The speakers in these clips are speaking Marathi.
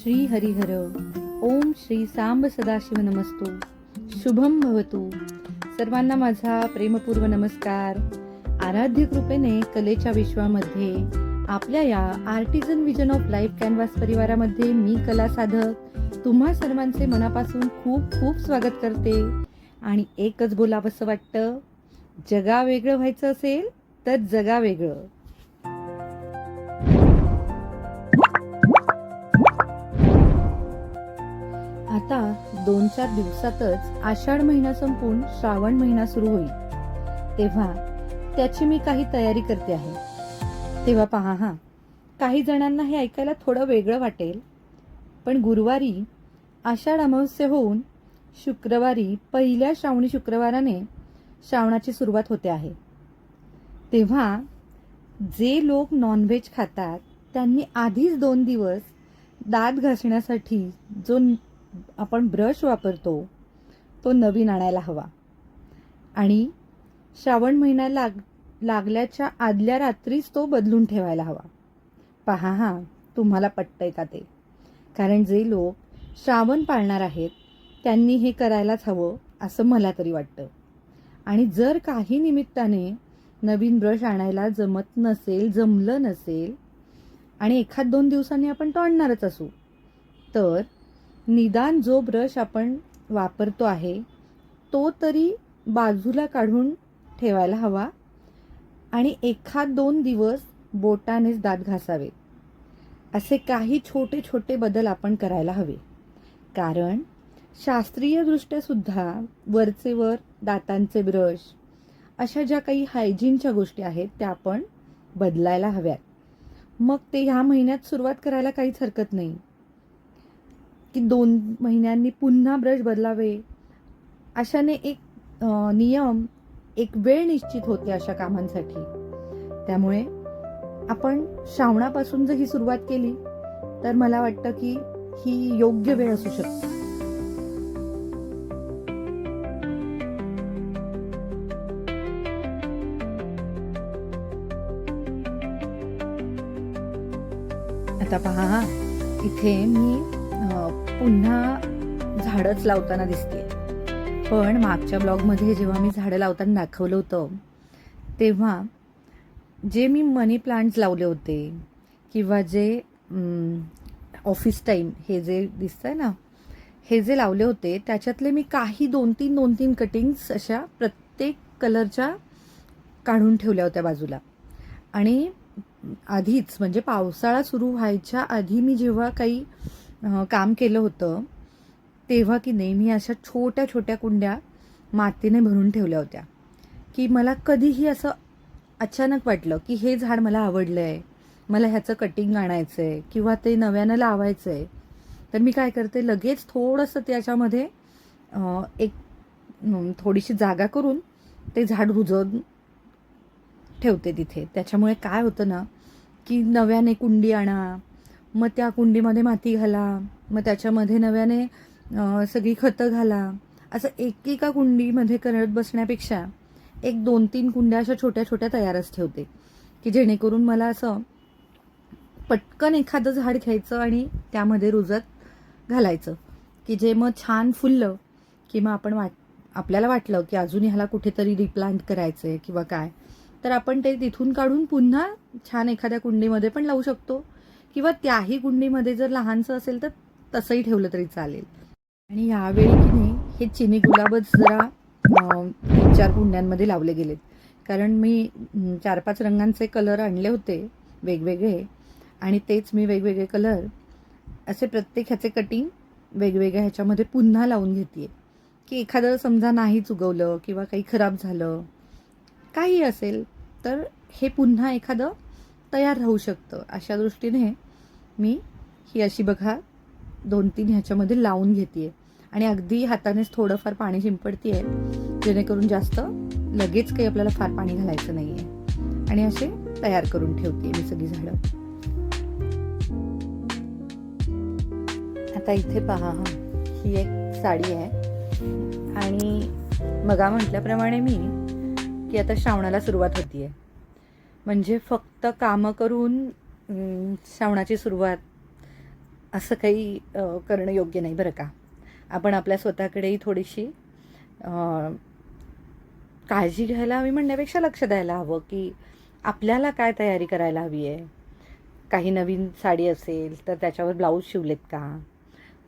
श्री हरिहर। ओम श्री सांब सदाशिव नमस्तू। शुभम भवतु। सर्वांना माझा प्रेमपूर्व नमस्कार। आराध्य कृपेने कलेच्या विश्वामध्ये आपल्या या artisan vision of life canvas परिवारामध्ये मी कला साधक तुम्हा सर्वांचे मनापासून खूप खूप स्वागत करते. आणि एकच बोलावंसं वाटतं जगा वेगळं व्हायचं असेल तर जगा वेगळं. आता दोन चार दिवसातच आषाढ महिना संपून श्रावण महिना सुरू होईल. तेव्हा त्याची मी काही तयारी करते आहे. तेव्हा पहा हा काही जणांना हे ऐकायला थोडं वेगळं वाटेल पण गुरुवारी आषाढ अमावस्या होऊन शुक्रवारी पहिल्या श्रावणी शुक्रवाराने श्रावणाची सुरुवात होते आहे. तेव्हा जे लोक नॉनव्हेज खातात त्यांनी आधीच दोन दिवस दात घासण्यासाठी जो आपण ब्रश वापरतो तो नवीन आणायला हवा. आणि श्रावण महिना लाग लागल्याच्या आदल्या रात्रीच तो बदलून ठेवायला हवा. पहा हा तुम्हाला पटतंय का ते? कारण जे लोक श्रावण पाळणार आहेत त्यांनी हे करायलाच हवं असं मला तरी वाटतं. आणि जर काही निमित्ताने नवीन ब्रश आणायला जमत नसेल जमलं नसेल आणि एखाद दोन दिवसांनी आपण तो आणणारच असू तर निदान जो ब्रश आपण वापरतो आहे तो तरी बाजूला काढून ठेवायला हवा आणि एखाद दोन दिवस बोटानेच दात घासावे असे काही छोटे छोटे बदल आपण करायला हवे. कारण शास्त्रीयदृष्ट्यासुद्धा वरचे वर दातांचे ब्रश अशा ज्या काही हायजीनच्या गोष्टी आहेत त्या आपण बदलायला हव्यात. मग ते ह्या महिन्यात सुरुवात करायला काहीच हरकत नाही. की दोन महिन्यांनी पुन्हा ब्रश बदलावे. अशाने एक नियम एक वेळ निश्चित होते अशा कामांसाठी. त्यामुळे आपण श्रावणापासून जर ही सुरुवात केली तर मला वाटतं की ही योग्य वेळ असू शकते. आता पहा हा इथे मी पुन्हा झाडच लावताना दिसते. पण मागच्या ब्लॉगमध्ये जेव्हा मी झाडं लावताना दाखवलं होतं तेव्हा जे मी मनी प्लांट्स लावले होते किंवा जे ऑफिस टाईम हे जे दिसतं आहे ना हे जे लावले होते त्याच्यातले मी काही दोन तीन दोन तीन कटिंग्स अशा प्रत्येक कलरच्या काढून ठेवल्या होत्या बाजूला. आणि आधीच म्हणजे पावसाळा सुरू व्हायच्या आधी मी जेव्हा काही काम केलं होतं तेव्हा की नाही मी अशा छोट्या छोट्या कुंड्या मातीने भरून ठेवल्या होत्या. की मला कधीही असं अचानक वाटलं की हे झाड मला आवडलं आहे मला ह्याचं कटिंग आणायचं आहे किंवा ते नव्यानं लावायचं आहे तर मी काय करते लगेच थोडंसं त्याच्यामध्ये एक थोडीशी जागा करून ते झाड रुजवून ठेवते तिथे. त्याच्यामुळे काय होतं ना की नव्याने कुंडी आणा मग त्या कुंडीमध्ये माती घाला मग त्याच्यामध्ये नव्याने सगळी खतं घाला. असं एकेका कुंडीमध्ये करत बसण्यापेक्षा एक दोन तीन कुंड्या अशा छोट्या छोट्या तयारच ठेवते की जेणेकरून मला असं पटकन एखादं झाड घ्यायचं आणि त्यामध्ये रुजत घालायचं की जे मग छान फुललं की मग आपण वाट आपल्याला वाटलं की अजून ह्याला कुठेतरी रिप्लांट करायचं आहे किंवा काय तर आपण ते तिथून काढून पुन्हा छान एखाद्या कुंडीमध्ये पण लावू शकतो. किंवा त्याही कुंडीमध्ये जर लहानसं असेल तर तसंही ठेवलं तरी चालेल. आणि यावेळी की नाही हे चिनी गुलाबच जरा तीन चार कुंड्यांमध्ये लावले गेलेत. कारण मी चार पाच रंगांचे कलर आणले होते वेगवेगळे आणि तेच मी वेगवेगळे कलर असे प्रत्येक ह्याचे कटिंग वेगवेगळ्या ह्याच्यामध्ये पुन्हा लावून घेते की एखादं समजा नाही चुगवलं किंवा काही खराब झालं काही असेल तर हे पुन्हा एखादं तयार राहू शकतं. अशा दृष्टीने मी ही अशी बघा दोन तीन ह्याच्यामध्ये लावून घेते आणि अगदी हातानेच थोडंफार पाणी शिंपडते जेणेकरून जास्त लगेच काही आपल्याला फार पाणी घालायचं नाही आहे आणि असे तयार करून ठेवते मी सगळी झाडं. आता इथे पहा हा ही एक साडी आहे. आणि मगा म्हटल्याप्रमाणे मी की आता श्रावणाला सुरुवात होतीये. म्हणजे फक्त कामं करून श्रावणाची सुरुवात असं काही करणं योग्य नाही बरं का. आपण आपल्या स्वतःकडेही थोडीशी काळजी घ्यायला हवी म्हणण्यापेक्षा लक्ष द्यायला हवं की आपल्याला काय तयारी करायला हवी आहे. काही नवीन साडी असेल तर त्याच्यावर ब्लाऊज शिवलेत का?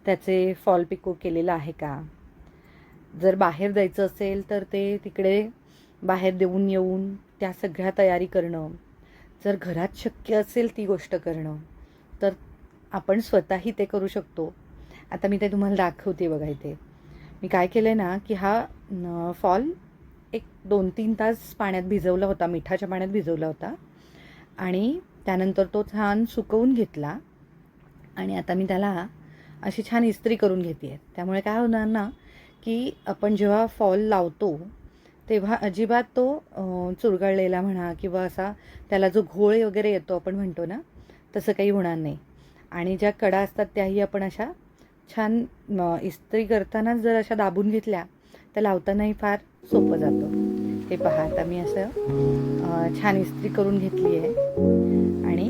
त्याचे फॉल पिको केलेलं आहे का? जर बाहेर जायचं असेल तर ते तिकडे बाहेर देऊन येऊन त्या सगळ्या तयारी करणं. जर घरात शक्य असेल ती गोष्ट करणं तर आपण स्वतःही ते करू शकतो. आता मी ते तुम्हाला दाखवते बघा इथे. मी काय केलं आहे ना की हा न, फॉल एक दोन तीन तास पाण्यात भिजवला होता मिठाच्या पाण्यात भिजवला होता. आणि त्यानंतर तो छान सुकवून घेतला. आणि आता मी त्याला अशी छान इस्त्री करून घेते आहे त्यामुळे काय होणार ना की आपण जेव्हा फॉल लावतो तेव्हा अजिबात तो चुरगळलेला म्हणा किंवा असा त्याला जो घोळ वगैरे येतो आपण म्हणतो ना तसं काही होणार नाही. आणि ज्या कडा असतात त्याही आपण अशा छान इस्त्री करतानाच जर अशा दाबून घेतल्या तर लावतानाही फार सोपं जातं. हे पहा आता मी असं छान इस्त्री करून घेतली आहे. आणि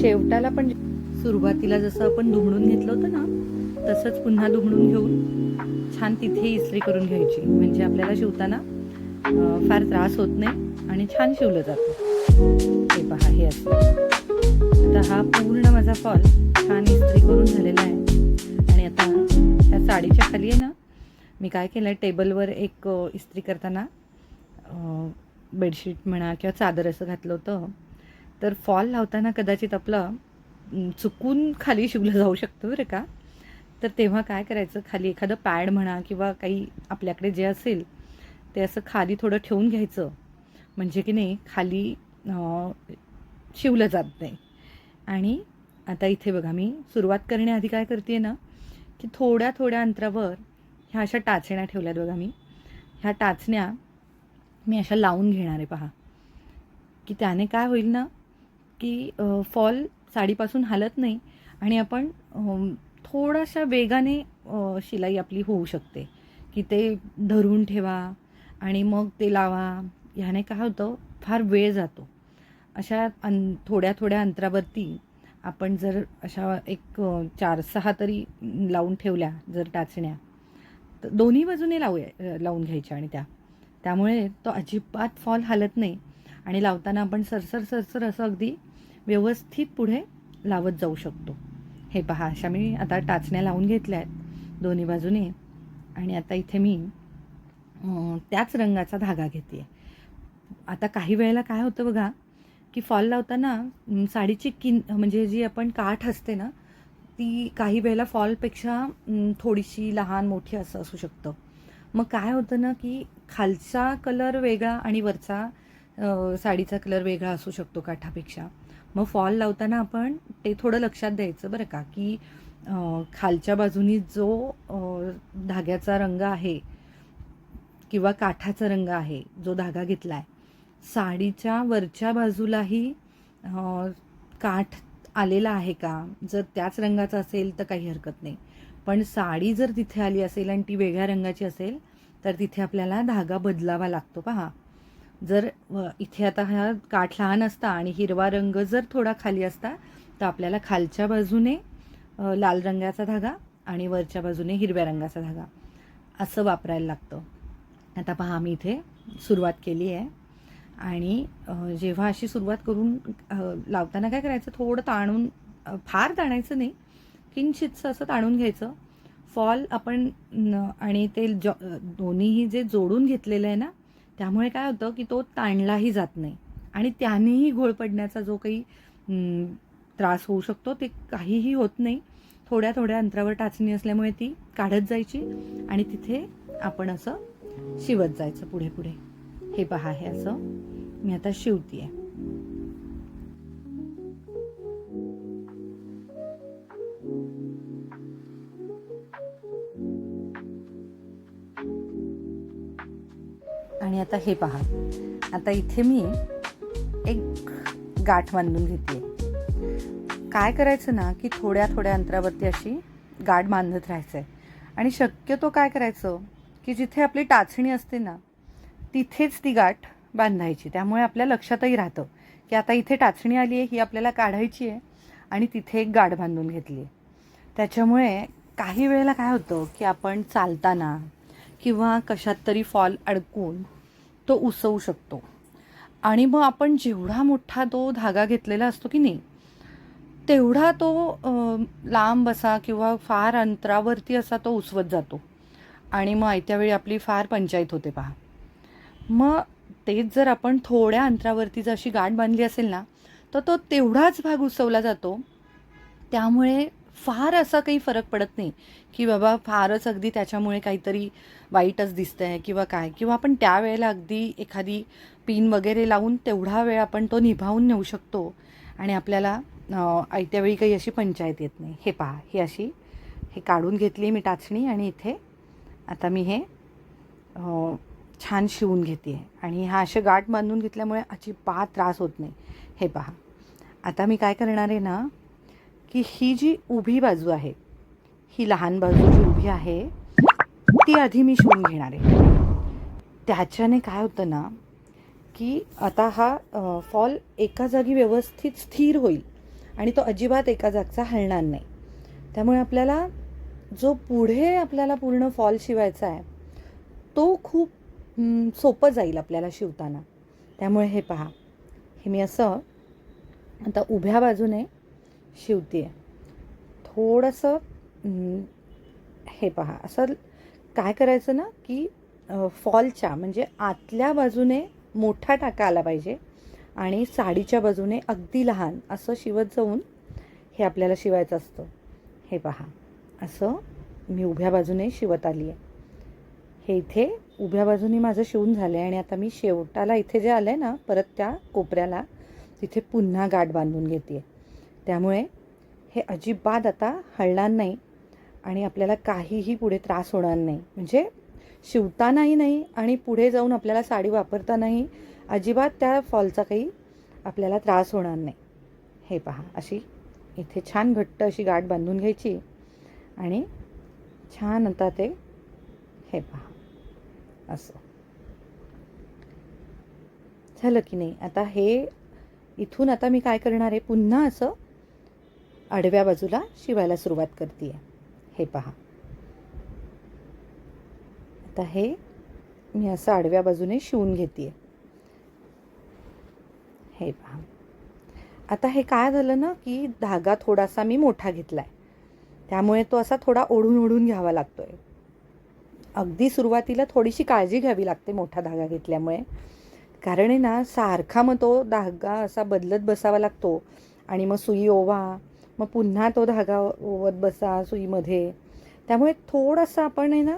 शेवटाला पण सुरुवातीला जसं आपण दुमडून घेतलं होतं ना तसंच पुन्हा दुमडून घेऊन छान तिथे इस्त्री करून घ्यायची. म्हणजे आपल्याला शिवताना फार त्रास होत नाही आणि छान शिवलं जातं. हे पहा हे असं आता हा पूर्ण माझा फॉल छान इस्त्री करून झालेला आहे. आणि आता त्या साडीच्या खाली आहे ना मी काय केलं आहे टेबलवर एक इस्त्री करताना बेडशीट म्हणा किंवा चादर असं घातलं होतं. तर फॉल लावताना कदाचित आपलं चुकून खाली शिवलं जाऊ शकतं बरं का. तर तेव्हा काय करायचं? खाली एखादं पॅड म्हणा किंवा काही आपल्याकडे जे असेल ते असं खाली थोडं ठेवून घ्यायचं. म्हणजे की नाही खाली शिवलं जात नाही. आणि आता इथे बघा मी सुरुवात करण्याआधी काय करते ना की थोड्या थोड्या अंतरावर ह्या अशा टाचण्या ठेवल्यात बघा मी. ह्या टाचण्या मी अशा लावून घेणार आहे पहा. की त्याने काय होईल ना की फॉल साडीपासून हालत नाही आणि आपण थोडाशा वेगाने शिलाई आपली होऊ शकते. की ते धरून ठेवा आणि मग ते लावा. ह्याने काय होतं फार वेळ जातो. अशा अन थोड्या थोड्या अंतरावरती आपण जर अशा एक चार सहा तरी लावून ठेवल्या जर टाचण्या तर दोन्ही बाजूने लावूया लावून घ्यायच्या आणि त्या. त्यामुळे तो अजिबात फॉल हालत नाही आणि लावताना आपण सरसर सरसर असं अगदी व्यवस्थित पुढे लावत जाऊ शकतो. हे पहा अशा मी आता टाचण्या लावून घेतल्या आहेत दोन्ही बाजूने. आणि आता इथे मी त्याच रंगाचा धागा घेते आता काही वेळेला काय होतं बघा की फॉल लावताना साडीची किन म्हणजे जी आपण काठ असते ना ती काही वेळेला फॉलपेक्षा थोडीशी लहान मोठी असं असू शकतं. मग काय होतं ना की खालचा कलर वेगळा आणि वरचा साडीचा कलर वेगळा असू शकतो काठापेक्षा. मग फॉल लावताना आपण ते थोडं लक्षात द्यायचं बरं का की खालच्या बाजूनी जो धाग्याचा रंग आहे किंवा काठाचा रंग आहे जो धागा घेतला आहे साडीच्या वरच्या बाजूलाही काठ आलेला आहे का? जर त्याच रंगाचा असेल तर काही हरकत नाही. पण साडी जर तिथे आली असेल आणि ती वेगळ्या रंगाची असेल तर तिथे आपल्याला धागा बदलावा लागतो. पहा जर व इथे आता हा काठ लहान असता आणि हिरवा रंग जर थोडा खाली असता तर आपल्याला खालच्या बाजूने लाल रंगाचा धागा आणि वरच्या बाजूने हिरव्या रंगाचा धागा. असं वापरायला लागतं. आता पहा आम्ही इथे सुरुवात केली आहे. आणि जेव्हा अशी सुरुवात करून लावताना काय करायचं? थोडं ताणून फार ताणायचं नाही. किंचितचं असं ताणून घ्यायचं. फॉल आपण न आणि ते जॉ दोन्हीही जे जोडून घेतलेलं आहे ना त्यामुळे काय होतं की तो ताणलाही जात नाही. आणि त्यानेही घोळ पडण्याचा जो काही त्रास होऊ शकतो ते काहीही होत नाही. थोड्या थोड्या अंतरावर टाचणी असल्यामुळे ती काढत जायची आणि तिथे आपण असं शिवत जायचं पुढे पुढे. हे पहा हे असं मी आता शिवतीये. आणि आता हे पहा. आता इथे मी एक गाठ बांधून घेते. काय करायचं ना की थोड्या थोड्या अंतरावरती अशी गाठ बांधत राहायचं आहे आणि शक्यतो काय करायचं की जिथे आपली टाचणी असते ना तिथेच ती गाठ बांधायची. त्यामुळे आपल्या लक्षातही राहतं की आता इथे टाचणी आली आहे ही आपल्याला काढायची आहे आणि तिथे एक गाठ बांधून घेतली त्याच्यामुळे काही वेळेला काय होतं की आपण चालताना किंवा कशात तरी फॉल अडकून तो उसवू शकतो. आणि मग आपण जेवढा मोठा तो धागा घेतलेला असतो की नाही तेवढा तो लांब असा किंवा फार अंतरावरती असा तो उसवत जातो. आणि मग आयत्या वेळी आपली फार पंचायत होते पहा. मग तेच जर आपण थोड्या अंतरावरती जर अशी गाठ बांधली असेल ना तर तो तेवढाच भाग उसवला जातो. त्यामुळे फार असा काही फरक पडत नाही की बाबा फारच अगदी त्याच्यामुळे काहीतरी वाईटच दिसतं आहे किंवा काय. किंवा आपण त्यावेळेला अगदी एखादी पिन वगैरे लावून तेवढा वेळ आपण तो निभावून नेऊ शकतो आणि आपल्याला आयत्यावेळी काही अशी पंचायत येत नाही. हे पहा ही अशी हे काढून घेतली मी टाचणी आणि इथे आता मी हे छान शिवून घेते. आणि हा असे गाठ बांधून घेतल्यामुळे अजिबात त्रास होत नाही. हे पहा. आता मी काय करणार आहे ना की ही जी उभी बाजू आहे ही लहान बाजू जी उभी आहे ती आधी मी शिवून घेणार आहे. त्याच्याने काय होतं ना की आता हा फॉल एका जागी व्यवस्थित स्थिर होईल आणि तो अजिबात एका जागचा हलणार नाही. त्यामुळे आपल्याला जो पुढे आपल्याला पूर्ण फॉल शिवायचा आहे तो खूप सोपं जाईल आपल्याला शिवताना. त्यामुळे हे पहा. हे मी असं आता उभ्या बाजूने शिवते थोडंसं हे पहा. असं काय करायचं ना की फॉलच्या म्हणजे आतल्या बाजूने मोठा टाका आला पाहिजे आणि साडीच्या बाजूने अगदी लहान असं शिवत जाऊन हे आपल्याला शिवायचं असतं. हे पहा. असं मी उभ्या बाजूने शिवत आली आहे हे इथे उभ्या बाजूने माझं शिवून झालं आहे आणि आता मी शेवटाला इथे जे आलं आहे ना परत त्या कोपऱ्याला तिथे पुन्हा गाठ बांधून घेते त्यामुळे हे अजिबात आता हलणार नाही आणि आपल्याला काहीही पुढे त्रास होणार नाही. म्हणजे शिवतानाही नाही आणि पुढे जाऊन आपल्याला साडी वापरतानाही अजिबात त्या फॉलचा काही आपल्याला त्रास होणार नाही. हे पहा अशी इथे छान घट्ट अशी गाठ बांधून घ्यायची आणि छान आता ते हे पहा असं. झालं की नाही? आता हे इथून आता मी काय करणार आहे? पुन्हा असं आडव्या बाजूला शिवायला सुरुवात करते हे पहा. आता हे मी असं आडव्या बाजूने शिवून घेते हे पहा. आता हे काय झालं ना की धागा थोडासा मी मोठा घेतला आहे त्यामुळे तो असा थोडा ओढून ओढून घ्यावा लागतो आहे अगदी सुरुवातीला थोडीशी काळजी घ्यावी लागते मोठा धागा घेतल्यामुळे. कारण आहे ना सारखा मग तो धागा असा बदलत बसावा लागतो. आणि मग सुई ओवा मग पुन्हा तो धागा ओवत बसा सुईमध्ये. त्यामुळे थोडासा आपण आहे ना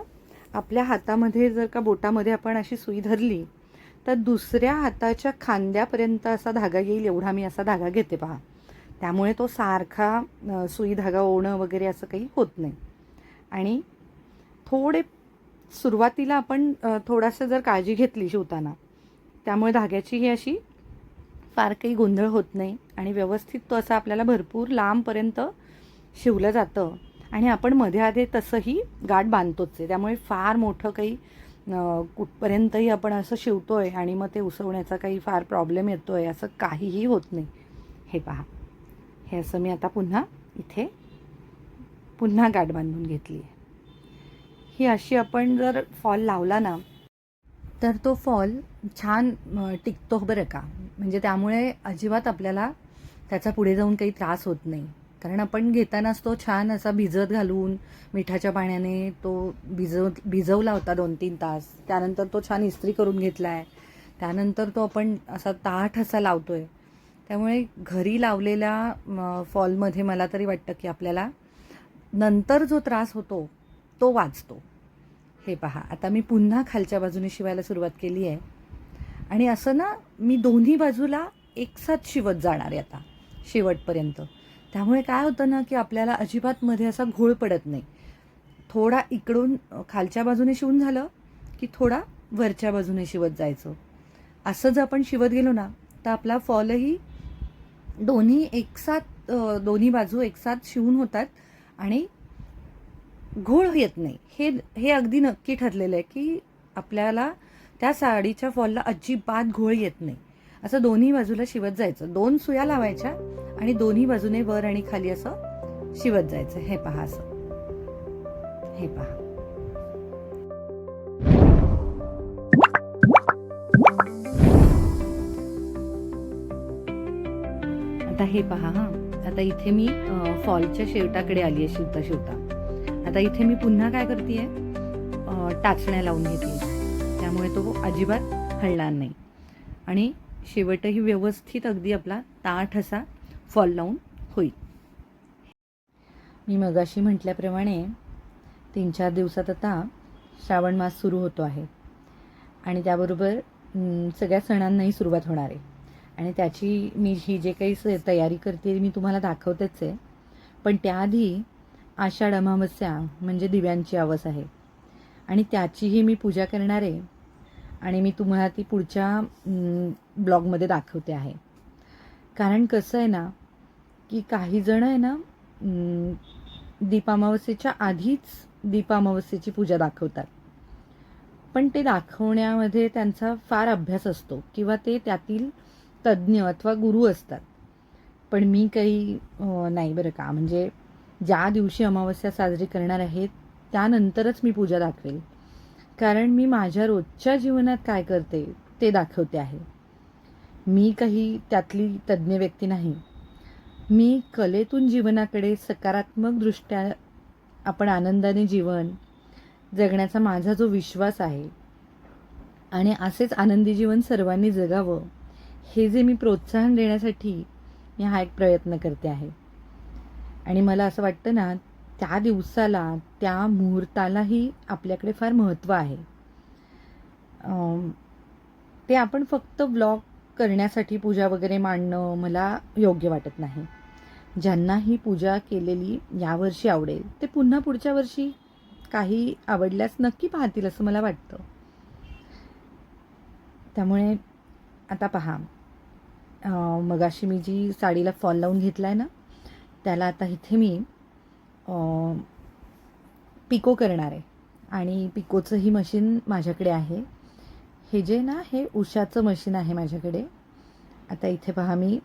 आपल्या हातामध्ये जर का बोटामध्ये आपण अशी सुई धरली तर दुसऱ्या हाताच्या खांद्यापर्यंत असा धागा येईल एवढा मी असा धागा घेते पहा. त्यामुळे तो सारखा सुई धागा ओणं वगैरे असं काही होत नाही. आणि थोडे सुरुवातीला आपण थोडासा जर काळजी घेतली शिवताना त्यामुळे धाग्याची ही अशी फार काही गोंधळ होत नाही. आणि व्यवस्थित तो असा आपल्याला भरपूर लांबपर्यंत शिवलं जातं. आणि आपण मध्ये आधे तसंही गाठ बांधतोच आहे. त्यामुळे फार मोठं काही कुठपर्यंतही आपण असं शिवतो आहे आणि मग ते उसवण्याचा काही फार प्रॉब्लेम येतो आहे असं काहीही होत नाही. हे पहा. हे असं मी आता पुन्हा इथे पुन्हा गाठ बांधून घेतली आहे ही अशी आपण जर फॉल लावला ना तर तो फॉल छान टिकतो बरं का? म्हणजे त्यामुळे अजिबात आपल्याला त्याचा पुढे जाऊन काही त्रास होत नाही. कारण आपण घेतानाच तो छान असा भिजत घालून मिठाच्या पाण्याने तो भिजव भिजवला होता दोन तीन तास. त्यानंतर तो छान इस्त्री करून घेतला आहे त्यानंतर तो आपण असा ताठ असा लावतो आहे त्यामुळे घरी लावलेल्या फॉलमध्ये मला तरी वाटतं की आपल्याला नंतर जो त्रास होतो तो वाचतो. हे पहा. आता मी पुन्हा खालच्या बाजूने शिवायला सुरुवात केली आहे. आणि असं ना मी दोन्ही बाजूला एकसाथ शिवत जाणार आहे आता शेवटपर्यंत. त्यामुळे काय होतं ना की आपल्याला अजिबात मध्ये असा घोळ पडत नाही. थोडा इकडून खालच्या बाजूने शिवून झालं की थोडा वरच्या बाजूने शिवत जायचं. असं जर आपण शिवत गेलो ना तर आपला फॉलही दोन्ही एकसाथ दोन्ही बाजू एकसाथ शिवून होतात आणि घोळ येत नाही. हे हे अगदी नक्की ठरलेलं आहे की आपल्याला त्या साडीच्या फॉलला अजिबात घोळ येत नाही. असं दोन्ही बाजूला शिवत जायचं. दोन सुया लावायच्या आणि दोन्ही बाजूने वर आणि खाली असं शिवत जायचं. हे पहा असं. हे पहा. आता हे पहा हा. आता इथे मी फॉलच्या शेवटाकडे आली आहे शिवता शिवता आता इथे मी पुन्हा काय करते टाचण्या लावून घेते त्यामुळे तो अजिबात हलणार नाही. आणि शेवटही व्यवस्थित अगदी आपला ताठ असा फॉल लावून होईल. मी मगाशी म्हटल्याप्रमाणे तीन चार दिवसात आता श्रावण मास सुरू होतो आहे. आणि त्याबरोबर सगळ्या सणांनाही सुरुवात होणार आहे. आणि त्याची मी ही जे काही तयारी करते मी तुम्हाला दाखवतेच आहे. पण त्याआधी आषाढ अमावस्या म्हणजे दिव्यांची आवस आहे. आणि त्याचीही मी पूजा करणार आहे. आणि मी तुम्हाला ती पुढच्या ब्लॉगमध्ये दाखवते आहे. कारण कसं आहे ना की काही जण आहे ना दीपामावस्येच्या आधीच दीपामावस्येची पूजा दाखवतात. पण ते दाखवण्यामध्ये त्यांचा फार अभ्यास असतो किंवा ते त्यातील तज्ज्ञ अथवा गुरु असतात. पण मी काही नाही बरं का. म्हणजे ज्या दिवशी अमावस्या साजरी करणार आहेत त्यानंतरच मी पूजा दाखवेल. कारण मी माझ्या रोजच्या जीवनात काय करते ते दाखवते आहे. मी काही त्यातली तज्ज्ञ व्यक्ती नाही. मी कलेतून जीवनाकडे सकारात्मकदृष्ट्या आपण आनंदाने जीवन जगण्याचा माझा जो विश्वास आहे आणि असेच आनंदी जीवन सर्वांनी जगावं हे जे मी प्रोत्साहन देण्यासाठी मी हा एक प्रयत्न करते आहे. आणि मला असं वाटतं ना त्या दिवसाला त्या मुहूर्तालाही आपल्याकडे फार महत्त्व आहे. ते आपण फक्त ब्लॉग करण्यासाठी पूजा वगैरे मांडणं मला योग्य वाटत नाही. ज्यांना ही पूजा केलेली यावर्षी आवडेल ते पुन्हा पुढच्या वर्षी काही आवडल्यास नक्की पाहतील असं मला वाटतं. त्यामुळे आता पहा. मगाशी मी जी साडीला फॉल लावून घेतला आहे ना त्याला आता इथे मी पिको करणार आहे. आणि पिकोचंही मशीन माझ्याकडे आहे. हे जे ना हे उषाचं मशीन आहे माझ्याकडे. आता इथे पहा मी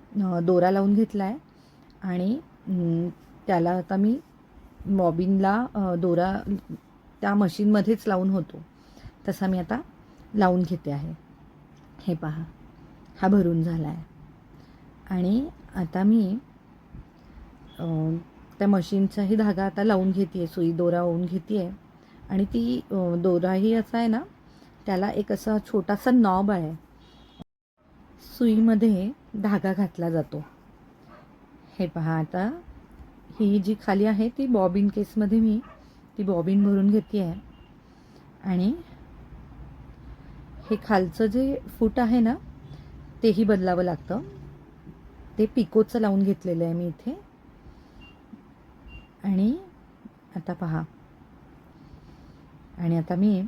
दोरा लावून घेतला आहे आणि त्याला आता मी बॉबिनला दोरा त्या मशीनमध्येच लावून होतो. तसा मी आता लावून घेते आहे. हे पहा हा भरून झाला आहे आणि आता मी त्या मशीनचाही धागा आता लावून घेते आहे सुई दोरा होऊन घेते आहे आणि ती दोराही असा आहे ना त्याला एक असा छोटासा नॉब आहे. सुईमध्ये धागा घातला जातो. हे पहा आता ही जी खाली आहे ती बॉबिन केसमध्ये मी ती बॉबिन भरून घेते आहे आणि हे खालचं जे फूट आहे ना तेही बदलावं लागतं. ते पिकोचं लावून घेतलेलं आहे मी इथे. आणि आता पहा. आणि आता मी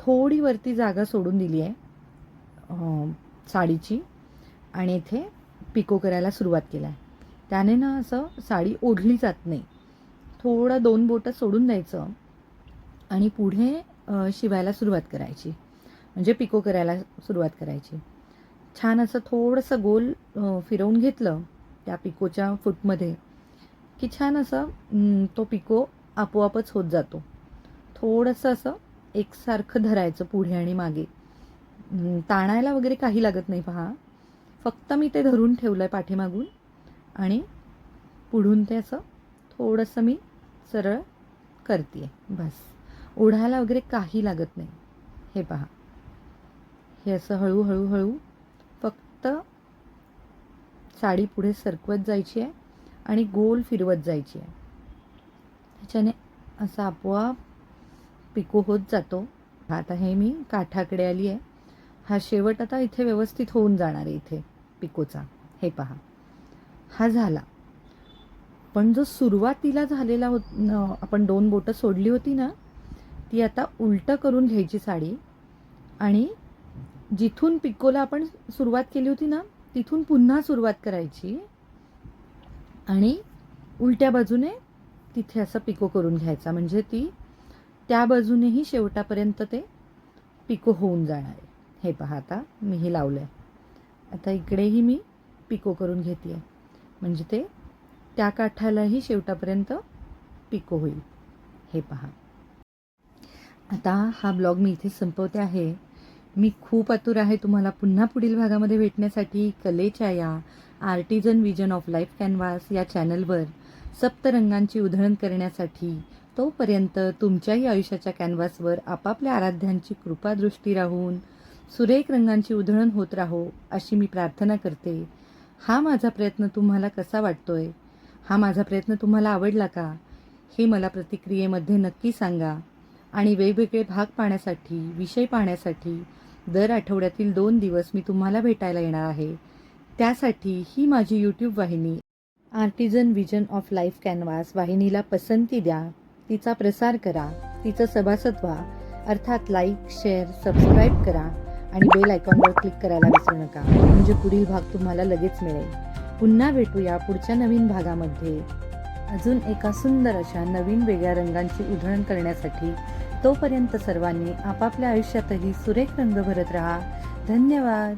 थोडी वरती जागा सोडून दिली आहे साडीची. आणि इथे पिको करायला सुरुवात केला आहे. त्याने ना असं साडी ओढली जात नाही. थोडं दोन बोटं सोडून द्यायचं आणि पुढे शिवायला सुरुवात करायची. म्हणजे पिको करायला सुरुवात करायची. छान असं थोडंसं गोल फिरवून घेतलं त्या पिकोच्या फूटमध्ये की छान असं तो पिको आपोआपच होत जातो. थोडंसं असं एकसारखं धरायचं पुढे आणि मागे. ताणायला वगैरे काही लागत नाही पहा. फक्त मी ते धरून ठेवलं आहे पाठीमागून आणि पुढून ते असं थोडंसं मी सरळ करते बस. ओढायला वगैरे काही लागत नाही. हे पहा. हे असं हळूहळू हळू फक्त साडी पुढे सरकवत जायची आहे. आणि गोल फिरवत जायची आहे. त्याच्याने असं आपोआप पिको होत जातो. आता हे मी काठाकडे आली आहे. हा शेवट आता इथे व्यवस्थित होऊन जाणार आहे इथे पिकोचा. हे पहा. हा झाला. पण जो सुरुवातीला झालेला होत आपण दोन बोटं सोडली होती ना ती आता उलटं करून घ्यायची साडी. आणि जिथून पिकोला आपण सुरुवात केली होती ना तिथून पुन्हा सुरुवात करायची. आणि उलट्या बाजूने तिथे असं पिको करून घ्यायचा. म्हणजे ती त्या बाजूनेही शेवटापर्यंत ते पिको होऊन जाणार आहे. हे पहा आता मी हे लावलं आहे आता इकडेही मी पिको करून घेते आहे म्हणजे ते त्या काठालाही शेवटापर्यंत पिको होईल. हे पहा. आता हा ब्लॉग मी इथे संपवते आहे. मी खूप आतुर आहे तुम्हाला पुन्हा पुढील भागामध्ये भेटण्यासाठी. कलेच्या या artisan vision of life canvas या चॅनलवर सप्तरंगांची उधळण करण्यासाठी तोपर्यंत तुमच्याही आयुष्याच्या कॅनव्हासवर आपापल्या आराध्यांची कृपादृष्टी राहून सुरेख रंगांची उधळण होत राहो अशी मी प्रार्थना करते. हा माझा प्रयत्न तुम्हाला कसा वाटतोय? हा माझा प्रयत्न तुम्हाला आवडला का? हे मला प्रतिक्रियेमध्ये नक्की सांगा. आणि वेगवेगळे भाग पाहण्यासाठी विषय पाहण्यासाठी दर आठवड्यातील दोन दिवस मी तुम्हाला भेटायला येणार आहे. त्यासाठी ही माझी यूट्यूब वाहिनी artisan vision of life canvas वाहिनीला पसंती द्या. तिचा प्रसार करा. तिचं सभासद व्हा. अर्थात लाईक शेअर सबस्क्राईब करा. आणि बेल आयकॉनवर क्लिक करायला विसरू नका. म्हणजे पुढील भाग तुम्हाला लगेच मिळेल. पुन्हा भेटूया पुढच्या नवीन भागामध्ये. अजून एका सुंदर अशा नवीन वेगळ्या रंगांची उधळण करण्यासाठी तोपर्यंत सर्वांनी आपापल्या आयुष्यातही सुरेख रंग भरत राहा. धन्यवाद!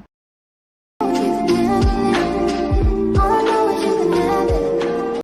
on